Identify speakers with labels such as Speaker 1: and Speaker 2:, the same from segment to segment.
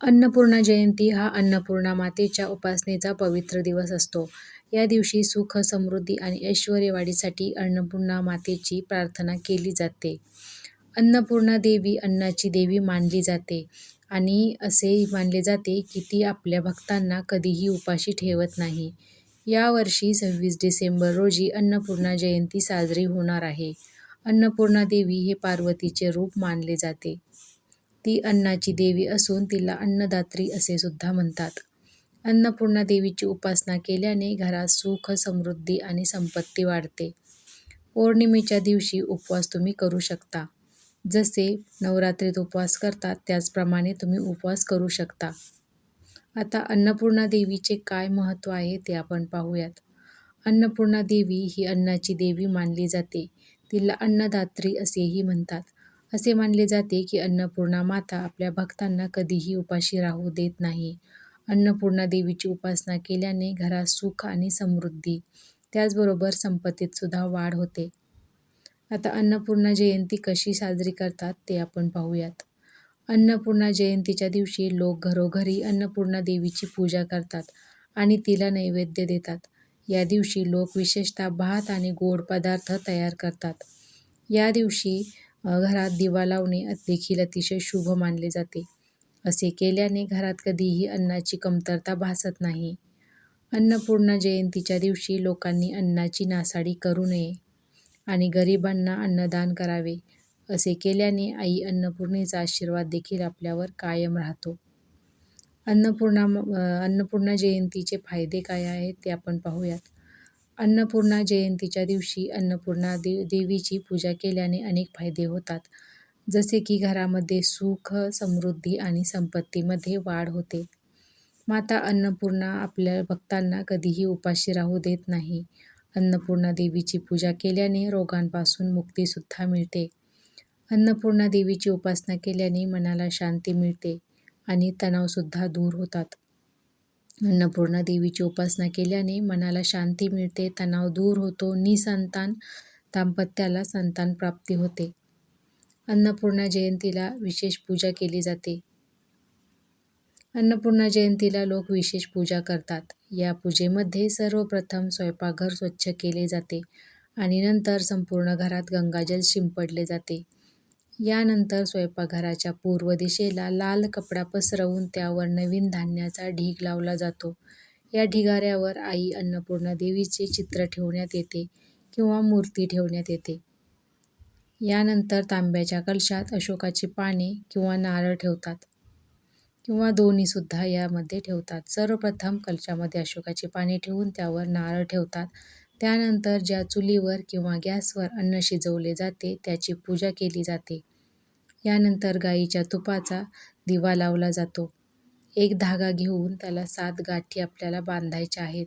Speaker 1: अन्नपूर्णा जयंती हा अन्नपूर्णा मातेच्या उपासनेचा पवित्र दिवस असतो. या दिवशी सुख, समृद्धी आणि ऐश्वर्यवाढीसाठी अन्नपूर्णा मातेची प्रार्थना केली जाते. अन्नपूर्णा देवी अन्नाची देवी मानली जाते आणि असे मानले जाते की ती आपल्या भक्तांना कधीही उपाशी ठेवत नाही. यावर्षी सव्वीस डिसेंबर रोजी अन्नपूर्णा जयंती साजरी होणार आहे. अन्नपूर्णा देवी हे पार्वतीचे रूप मानले जाते. ती अन्नाची देवी असून तिला अन्नदात्री असे सुद्धा म्हणतात. अन्नपूर्णा देवीची उपासना केल्याने घरात सुख, समृद्धी आणि संपत्ती वाढते. पौर्णिमेच्या दिवशी उपवास तुम्ही करू शकता. जसे नवरात्रीत उपवास करतात त्याचप्रमाणे तुम्ही उपवास करू शकता. आता अन्नपूर्णा देवीचे काय महत्त्व आहे ते आपण पाहूयात. अन्नपूर्णा देवी ही अन्नाची देवी मानली जाते. तिला अन्नदात्री असेही म्हणतात. असे मानले जाते की अन्नपूर्णा माता आपल्या भक्तांना कधीही उपाशी राहू देत नाही. अन्नपूर्णा देवीची उपासना केल्याने घरात सुख आणि समृद्धी, त्याचबरोबर संपत्तीत सुद्धा वाढ होते. आता अन्नपूर्णा जयंती कशी साजरी करतात ते आपण पाहूयात. अन्नपूर्णा जयंतीच्या दिवशी लोक घरोघरी अन्नपूर्णा देवीची पूजा करतात आणि तिला नैवेद्य देतात. या दिवशी लोक विशेषतः भात आणि गोड पदार्थ तयार करतात. या दिवशी घरात दिवा लावणे देखील अतिशय शुभ मानले जाते. असे केल्याने घरात कधीही अन्नाची कमतरता भासत नाही. अन्नपूर्णा जयंतीच्या दिवशी लोकांनी अन्नाची नासाडी करू नये आणि गरिबांना अन्नदान करावे. असे केल्याने आई अन्नपूर्णेचा आशीर्वाद देखील आपल्यावर कायम राहतो. अन्नपूर्णा अन्नपूर्णा जयंतीचे फायदे काय आहेत ते आपण पाहूयात. अन्नपूर्णा जयंतीच्या दिवशी अन्नपूर्णा देवीची पूजा केल्याने अनेक फायदे होतात. जसे की घरामध्ये सुख, समृद्धी आणि संपत्तीमध्ये वाढ होते. माता अन्नपूर्णा आपल्या भक्तांना कधीही उपाशी राहू देत नाही. अन्नपूर्णा देवीची पूजा केल्याने रोगांपासून मुक्तीसुद्धा मिळते. अन्नपूर्णा देवीची उपासना केल्याने मनाला शांती मिळते आणि तणावसुद्धा दूर होतात. अन्नपूर्णा देवीची उपासना केल्याने मनाला शांती मिळते, तणाव दूर होतो, निसंतान दाम्पत्याला संतान प्राप्ती होते. अन्नपूर्णा जयंतीला विशेष पूजा केली जाते. अन्नपूर्णा जयंतीला लोक विशेष पूजा करतात. या पूजेमध्ये सर्वप्रथम स्वयंपाकघर स्वच्छ केले जाते आणि नंतर संपूर्ण घरात गंगाजल शिंपडले जाते. यानंतर स्वयंपाकघराच्या पूर्व दिशेला लाल कपडा पसरवून त्यावर नवीन धान्याचा ढीग लावला जातो. या ढिगाऱ्यावर आई अन्नपूर्णा देवीचे चित्र ठेवण्यात येते किंवा मूर्ती ठेवण्यात येते. यानंतर तांब्याच्या कलशात अशोकाची पाने किंवा नारळ ठेवतात किंवा दोन्हीसुद्धा यामध्ये ठेवतात. सर्वप्रथम कलशामध्ये अशोकाची पाने ठेवून त्यावर नारळ ठेवतात. त्यानंतर ज्या चुलीवर किंवा गॅसवर अन्न शिजवले जाते त्याची पूजा केली जाते. यानंतर गाईच्या तुपाचा दिवा लावला जातो. एक धागा घेऊन त्याला सात गाठी आपल्याला बांधायच्या आहेत.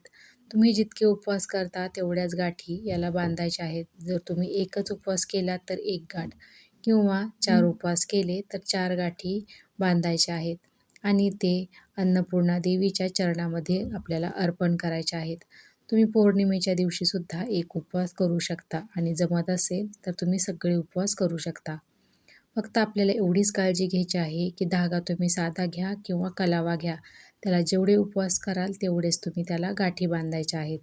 Speaker 1: तुम्ही जितके उपवास करता तेवढ्याच गाठी याला बांधायच्या आहेत. जर तुम्ही एकच उपवास केलात तर एक गाठ किंवा चार उपवास केले तर चार गाठी बांधायच्या आहेत आणि ते अन्नपूर्णा देवीच्या चरणामध्ये आपल्याला अर्पण करायचे आहेत. तुम्ही पौर्णिमेच्या दिवशीसुद्धा एक उपवास करू शकता आणि जमत असेल तर तुम्ही सगळे उपवास करू शकता. फक्त आपल्याला एवढीच काळजी घ्यायची आहे की धागा तुम्ही साधा घ्या किंवा कलावा घ्या. त्याला जेवढे उपवास कराल तेवढेच तुम्ही त्याला गाठी बांधायच्या आहेत.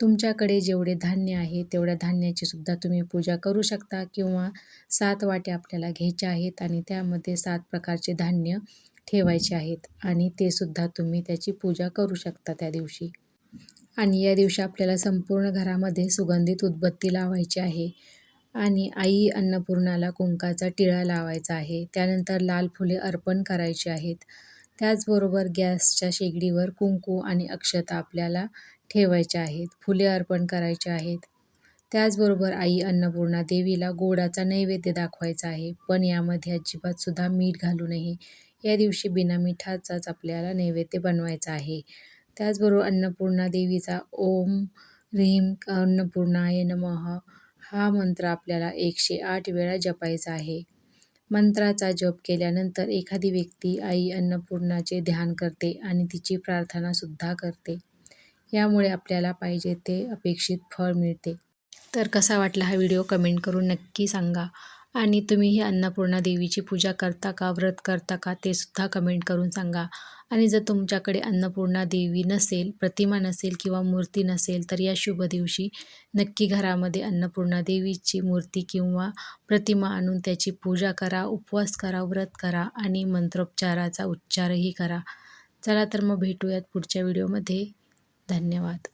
Speaker 1: तुमच्याकडे जेवढे धान्य आहे तेवढ्या धान्याची सुद्धा तुम्ही पूजा करू शकता किंवा सात वाट्या आपल्याला घ्यायच्या आहेत आणि त्यामध्ये सात प्रकारचे धान्य ठेवायचे आहेत आणि ते सुद्धा तुम्ही त्याची पूजा करू शकता त्या दिवशी. आणि या दिवशी आपल्याला संपूर्ण घरामध्ये सुगंधित उदबत्ती लावायची आहे आणि आई अन्नपूर्णाला कुंकाचा टिळा लावायचा आहे. त्यानंतर लाल फुले अर्पण करायची आहेत. त्याचबरोबर गॅसच्या शेगडीवर कुंकू आणि अक्षता आपल्याला ठेवायच्या आहेत. फुले अर्पण करायची आहेत. त्याचबरोबर आई अन्नपूर्णा देवीला गोडाचा नैवेद्य दाखवायचा आहे. पण यामध्ये अजिबातसुद्धा मीठ घालू नये. या दिवशी बिना मिठाचाच आपल्याला नैवेद्य बनवायचा आहे. त्याचबरोबर अन्नपूर्णा देवीचा ओम ह्रीम अन्नपूर्णाय नमः हा मंत्र आपल्याला एकशे आठ वेळा जपायचा आहे. मंत्राचा जप केल्यानंतर एखादी व्यक्ती आई अन्नपूर्णाचे ध्यान करते आणि तिची प्रार्थनासुद्धा करते. यामुळे आपल्याला पाहिजे ते अपेक्षित फळ मिळते. तर कसा वाटला हा व्हिडिओ कमेंट करून नक्की सांगा आणि तुम्ही ही अन्नपूर्णा देवीची पूजा करता का व्रत करता का ते सुद्धा कमेंट करून सांगा. आणि जर तुमच्याकडे अन्नपूर्णा देवी नसेल प्रतिमा नसेल किंवा मूर्ती नसेल तर या शुभ दिवशी नक्की घरामध्ये अन्नपूर्णा देवीची मूर्ती किंवा प्रतिमा आणून त्याची पूजा करा उपवास करा व्रत करा आणि मंत्रोपचाराचा उच्चारही करा. चला तर मग भेटूयात पुढच्या व्हिडिओमध्ये धन्यवाद.